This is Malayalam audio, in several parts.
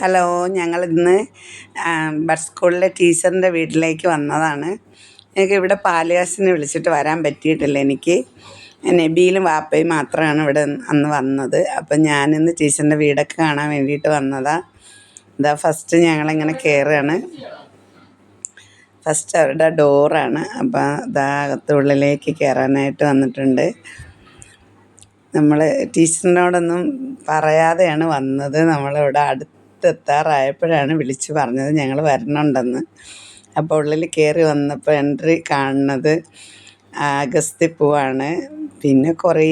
ഹലോ ഞങ്ങൾ ഇന്ന് സ്കൂളിലെ ടീച്ചറിന്റെ വീട്ടിലേക്ക് വന്നതാണ്. ഞങ്ങൾക്ക് ഇവിടെ പാലുകാശിനെ വിളിച്ചിട്ട് വരാൻ പറ്റിയിട്ടില്ല എനിക്ക്. നബിയിലും വാപ്പയും മാത്രമാണ് ഇവിടെ അന്ന് വന്നത്. അപ്പം ഞാനിന്ന് ടീച്ചറിന്റെ വീടൊക്കെ കാണാൻ വേണ്ടിയിട്ട് വന്നതാണ് ഇതാ ഫസ്റ്റ് ഞങ്ങളിങ്ങനെ കയറുകയാണ് ഫസ്റ്റ് അവരുടെ ഡോറാണ് അപ്പം ഇതാ അകത്തുള്ളിലേക്ക് കയറാനായിട്ട് വന്നിട്ടുണ്ട്. നമ്മൾ ടീച്ചറിനോടൊന്നും പറയാതെയാണ് വന്നത്. നമ്മളിവിടെ അടുത്തെത്താറായപ്പോഴാണ് വിളിച്ച് പറഞ്ഞത് ഞങ്ങൾ വരണുണ്ടെന്ന്. അപ്പോൾ ഉള്ളിൽ കയറി വന്നപ്പോൾ എൻട്രി കാണുന്നത് അഗസ്ത്യപ്പൂവാണ് പിന്നെ കുറേ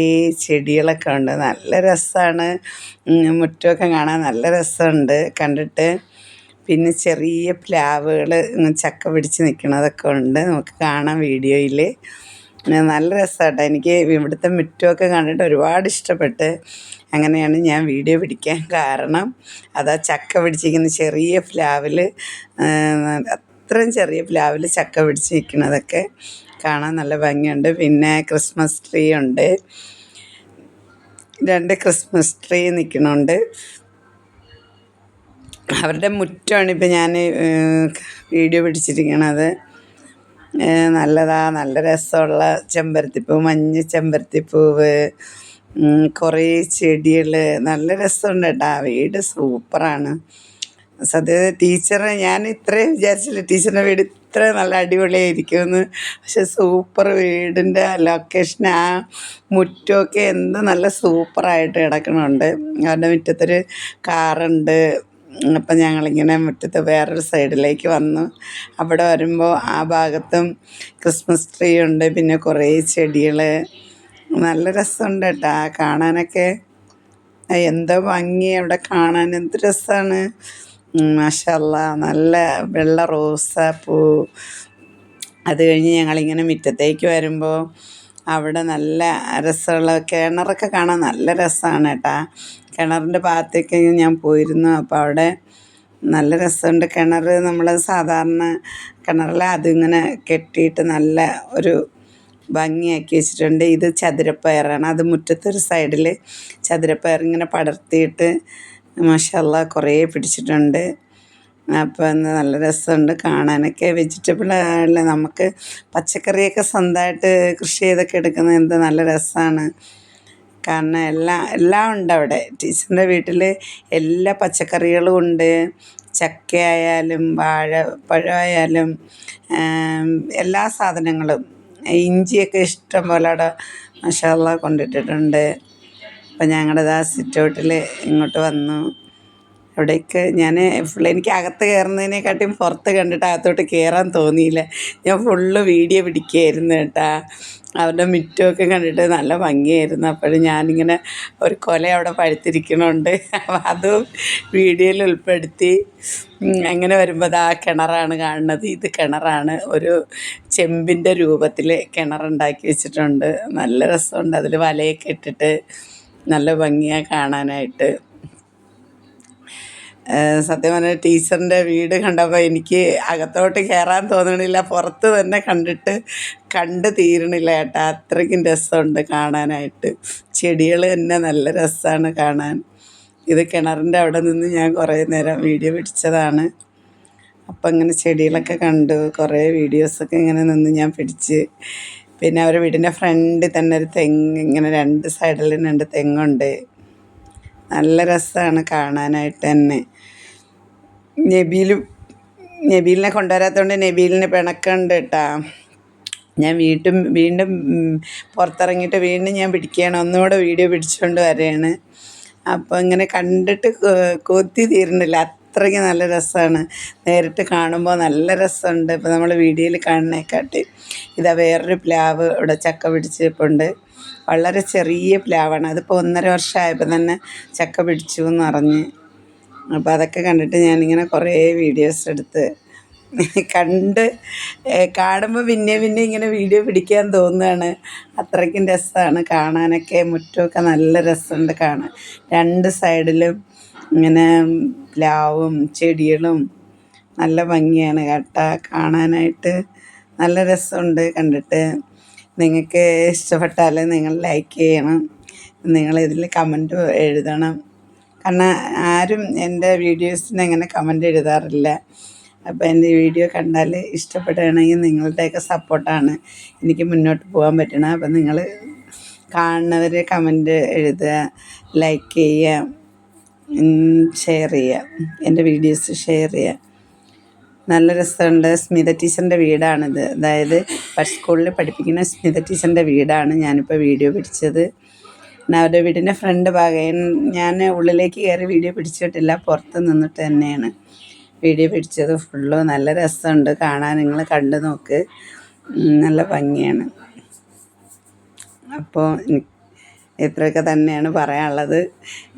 ചെടികളൊക്കെ ഉണ്ട്. നല്ല രസമാണ് മുറ്റമൊക്കെ കാണാൻ നല്ല രസമുണ്ട്. കണ്ടിട്ട് പിന്നെ ചെറിയ പ്ലാവുകൾ ചക്ക പിടിച്ച് നിൽക്കണതൊക്കെ ഉണ്ട്. നമുക്ക് കാണാം വീഡിയോയിൽ നല്ല രസമാട്ടോ എനിക്ക് ഇവിടുത്തെ മുറ്റമൊക്കെ കണ്ടിട്ട് ഒരുപാട് ഇഷ്ടപ്പെട്ട് അങ്ങനെയാണ് ഞാൻ വീഡിയോ പിടിക്കാൻ കാരണം. അതാ ചക്ക പിടിച്ചിരിക്കുന്ന ചെറിയ പ്ലാവിൽ അത്രയും ചെറിയ പ്ലാവിൽ ചക്ക പിടിച്ച് നിൽക്കുന്നതൊക്കെ കാണാൻ നല്ല ഭംഗിയുണ്ട്. പിന്നെ ക്രിസ്മസ് ട്രീ ഉണ്ട്. രണ്ട് ക്രിസ്മസ് ട്രീ നിൽക്കുന്നുണ്ട്. അവരുടെ മുറ്റമാണ് ഇപ്പം ഞാൻ വീഡിയോ പിടിച്ചിരിക്കണത്. നല്ലതാ നല്ല രസമുള്ള ചെമ്പരത്തിപ്പൂ മഞ്ഞ ചെമ്പരത്തിപ്പൂവ് കുറേ ചെടികൾ നല്ല രസമുണ്ട് കേട്ടോ വീട് സൂപ്പറാണ്. സത്യ ടീച്ചറെ ഞാൻ ഇത്രയും വിചാരിച്ചില്ല ടീച്ചറിന്റെ വീട് ഇത്ര നല്ല അടിപൊളിയായിരിക്കുമെന്ന്. പക്ഷെ സൂപ്പർ വീടിന്റെ ലൊക്കേഷൻ ആ മുറ്റമൊക്കെ എന്ത് നല്ല സൂപ്പറായിട്ട് കിടക്കണുണ്ട്. അവരുടെ മുറ്റത്തൊരു കാറുണ്ട്. അപ്പം ഞങ്ങളിങ്ങനെ മുറ്റത്ത് വേറൊരു സൈഡിലേക്ക് വന്നു. അവിടെ വരുമ്പോൾ ആ ഭാഗത്തും ക്രിസ്മസ് ട്രീ ഉണ്ട്. പിന്നെ കുറേ ചെടികൾ നല്ല രസമുണ്ട് കേട്ടോ കാണാനൊക്കെ എന്തോ ഭംഗി അവിടെ കാണാൻ എന്ത് രസമാണ് മാഷല്ല നല്ല വെള്ള റോസാപ്പൂ അത് കഴിഞ്ഞ് ഞങ്ങളിങ്ങനെ മുറ്റത്തേക്ക് വരുമ്പോൾ അവിടെ നല്ല രസമുള്ള കിണറൊക്കെ കാണാൻ നല്ല രസമാണ് കേട്ടാ കിണറിന്റെ ഭാഗത്തേക്ക് ഞാൻ പോയിരുന്നു അപ്പോൾ അവിടെ നല്ല രസമുണ്ട്. കിണർ നമ്മൾ സാധാരണ കിണറിൽ അതിങ്ങനെ കെട്ടിയിട്ട് നല്ല ഒരു ഭംഗിയാക്കി വെച്ചിട്ടുണ്ട്. ഇത് ചതുരപ്പയറാണ്. അത് മുറ്റത്തൊരു സൈഡിൽ ചതുരപ്പയർ ഇങ്ങനെ പടർത്തിയിട്ട് മഷല്ല കുറേ പിടിച്ചിട്ടുണ്ട്. അപ്പോൾ നല്ല രസമുണ്ട് കാണാനൊക്കെ. വെജിറ്റബിൾ അല്ല നമുക്ക് പച്ചക്കറിയൊക്കെ സ്വന്തമായിട്ട് കൃഷി ചെയ്തൊക്കെ എടുക്കുന്നത് എന്ത് നല്ല രസമാണ്. കാരണം എല്ലാം എല്ലാം ഉണ്ട് അവിടെ. ടീച്ചറിന്റെ വീട്ടിൽ എല്ലാ പച്ചക്കറികളും ഉണ്ട്. ചക്കയായാലും വാഴ പഴമായാലും എല്ലാ സാധനങ്ങളും ഇഞ്ചിയൊക്കെ ഇഷ്ടം പോലെ അവിടെ മഷാല്ല കൊണ്ടിട്ടിട്ടുണ്ട്. അപ്പം ഞങ്ങളുടെ ആ സിറ്റൗട്ടിൽ ഇങ്ങോട്ട് വന്നു. അവിടേക്ക് ഞാൻ ഫുൾ എനിക്ക് അകത്ത് കയറുന്നതിനെക്കാട്ടിയും പുറത്ത് കണ്ടിട്ട് അകത്തോട്ട് കയറാൻ തോന്നിയില്ല. ഞാൻ ഫുള്ള് വീഡിയോ പിടിക്കുകയായിരുന്നു കേട്ടാ. അവരുടെ മുറ്റമൊക്കെ കണ്ടിട്ട് നല്ല ഭംഗിയായിരുന്നു. അപ്പോഴും ഞാനിങ്ങനെ ഒരു കൊല അവിടെ പഴുത്തിരിക്കണുണ്ട്. അതും വീഡിയോയിൽ ഉൾപ്പെടുത്തി. അങ്ങനെ വരുമ്പോൾ ആ കിണറാണ് കാണുന്നത്. ഇത് കിണറാണ്. ഒരു ചെമ്പിന്റെ രൂപത്തിൽ കിണറുണ്ടാക്കി വെച്ചിട്ടുണ്ട്. നല്ല രസമുണ്ട് അതിൽ വലയൊക്കെ ഇട്ടിട്ട്. നല്ല ഭംഗിയാണ് കാണാനായിട്ട്. സത്യം പറഞ്ഞാൽ ടീച്ചറിന്റെ വീട് കണ്ടപ്പോൾ എനിക്ക് അകത്തോട്ട് കയറാൻ തോന്നണില്ല പുറത്ത് തന്നെ കണ്ടിട്ട് കണ്ട് തീരണില്ല ഏട്ടാ. അത്രയ്ക്കും രസമുണ്ട് കാണാനായിട്ട്. ചെടികൾ തന്നെ നല്ല രസമാണ് കാണാൻ. ഇത് കിണറിന്റെ അവിടെ നിന്ന് ഞാൻ കുറേ നേരം വീഡിയോ പിടിച്ചതാണ്. അപ്പം ഇങ്ങനെ ചെടികളൊക്കെ കണ്ടു കുറേ വീഡിയോസൊക്കെ ഇങ്ങനെ നിന്ന് ഞാൻ പിടിച്ച്. പിന്നെ അവരുടെ വീടിന്റെ ഫ്രണ്ടിൽ തന്നെ ഒരു തെങ്ങ് ഇങ്ങനെ രണ്ട് സൈഡിലും രണ്ട് തെങ്ങുണ്ട്. നല്ല രസമാണ് കാണാനായിട്ട് തന്നെ. നബീലും നബീലിനെ കൊണ്ടുവരാത്തതുകൊണ്ട് നബീലിന് പിണക്കുണ്ട് കേട്ടാ ഞാൻ വീട്ടും വീണ്ടും പുറത്തിറങ്ങിയിട്ട് വീണ്ടും ഞാൻ പിടിക്കുകയാണ്. ഒന്നുകൂടെ വീഡിയോ പിടിച്ചുകൊണ്ട് വരികയാണ് അപ്പോൾ ഇങ്ങനെ കണ്ടിട്ട് കൊത്തി തീരുന്നില്ല. അത്രയ്ക്ക് നല്ല രസമാണ്. നേരിട്ട് കാണുമ്പോൾ നല്ല രസമുണ്ട്. ഇപ്പോൾ നമ്മൾ വീഡിയോയിൽ കാണുന്നേക്കാട്ടി ഇതാ വേറൊരു പ്ലാവ് ഇവിടെ ചക്ക പിടിച്ചിട്ടുണ്ട് വളരെ ചെറിയ പ്ലാവാണ്. അതിപ്പോൾ ഒന്നര വർഷമായപ്പോൾ തന്നെ ചക്ക പിടിച്ചു എന്ന് പറഞ്ഞ്. അപ്പോൾ അതൊക്കെ കണ്ടിട്ട് ഞാനിങ്ങനെ കുറേ വീഡിയോസ് എടുത്ത് കണ്ട് കാണുമ്പോൾ പിന്നെ പിന്നെ ഇങ്ങനെ വീഡിയോ പിടിക്കാൻ തോന്നുകയാണ് അത്രയ്ക്കും രസമാണ് കാണാനൊക്കെ. മുറ്റമൊക്കെ നല്ല രസമുണ്ട് കാണാൻ. രണ്ട് സൈഡിലും ഇങ്ങനെ പ്ലാവും ചെടികളും നല്ല ഭംഗിയാണ്. കേട്ടോ കാണാനായിട്ട് നല്ല രസമുണ്ട് കണ്ടിട്ട്. നിങ്ങൾക്ക് ഇഷ്ടപ്പെട്ടാൽ നിങ്ങൾ ലൈക്ക് ചെയ്യണം. നിങ്ങൾ ഇതിൽ കമന്റ് എഴുതണം. കാരണം ആരും എന്റെ വീഡിയോസിന് അങ്ങനെ കമന്റ് എഴുതാറില്ല. അപ്പോൾ എന്റെ വീഡിയോ കണ്ടാൽ ഇഷ്ടപ്പെടുകയാണെങ്കിൽ നിങ്ങളുടെയൊക്കെ സപ്പോർട്ടാണ് എനിക്ക് മുന്നോട്ട് പോകാൻ പറ്റണം. അപ്പം നിങ്ങൾ കാണുന്നവർ കമന്റ് എഴുതുക ലൈക്ക് ചെയ്യുക. ഷെയർ ചെയ്യുക എന്റെ വീഡിയോസ് ഷെയർ ചെയ്യുക നല്ല രസമുണ്ട്. സ്മിത ടീച്ചറിന്റെ വീടാണിത്. അതായത് പട്ട് സ്കൂളിൽ പഠിപ്പിക്കുന്ന സ്മിത ടീച്ചറിന്റെ വീടാണ് ഞാനിപ്പോൾ വീഡിയോ പിടിച്ചത്. അവരുടെ വീടിന്റെ ഫ്രണ്ട് ഭാഗം ഞാൻ ഉള്ളിലേക്ക് കയറി വീഡിയോ പിടിച്ചിട്ടില്ല. പുറത്ത് നിന്നിട്ട് തന്നെയാണ് വീഡിയോ പിടിച്ചത്. ഫുള്ള് നല്ല രസമുണ്ട്. കാണാൻ നിങ്ങൾ കണ്ടു നോക്ക്. നല്ല ഭംഗിയാണ്. അപ്പോൾ ഇത്രയൊക്കെ തന്നെയാണ് പറയാനുള്ളത്.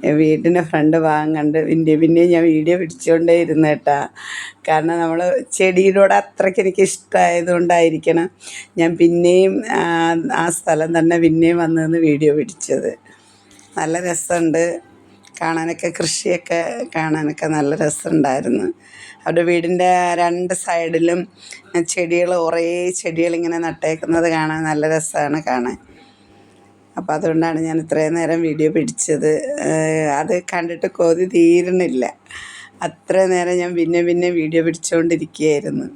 വീടിന്റെ ഫ്രണ്ട് ഭാഗം കണ്ട് പിന്നെ പിന്നെ ഞാൻ വീഡിയോ പിടിച്ചുകൊണ്ടേ ഇരുന്ന് കേട്ടാ. കാരണം നമ്മൾ ചെടിയിലൂടെ അത്രയ്ക്ക് എനിക്ക് ഇഷ്ടമായതുകൊണ്ടായിരിക്കണം ഞാൻ പിന്നെയും ആ, സ്ഥലം തന്നെ പിന്നെയും വന്ന് വീഡിയോ പിടിച്ചത്. നല്ല രസമുണ്ട്. കാണാനൊക്കെ കൃഷിയൊക്കെ കാണാനൊക്കെ നല്ല രസമുണ്ടായിരുന്നു. അവരുടെ വീടിന്റെ രണ്ട് സൈഡിലും ചെടികൾ കുറേ ചെടികളിങ്ങനെ നട്ടേക്കുന്നത് കാണാൻ നല്ല രസമാണ് കാണാൻ. അപ്പോൾ അതുകൊണ്ടാണ് ഞാൻ ഇത്രയും നേരം വീഡിയോ പിടിച്ചത്. അത് കണ്ടിട്ട് കൊതി തീരണില്ല അത്ര നേരം ഞാൻ പിന്നെ പിന്നെ വീഡിയോ പിടിച്ചുകൊണ്ടിരിക്കുകയായിരുന്നു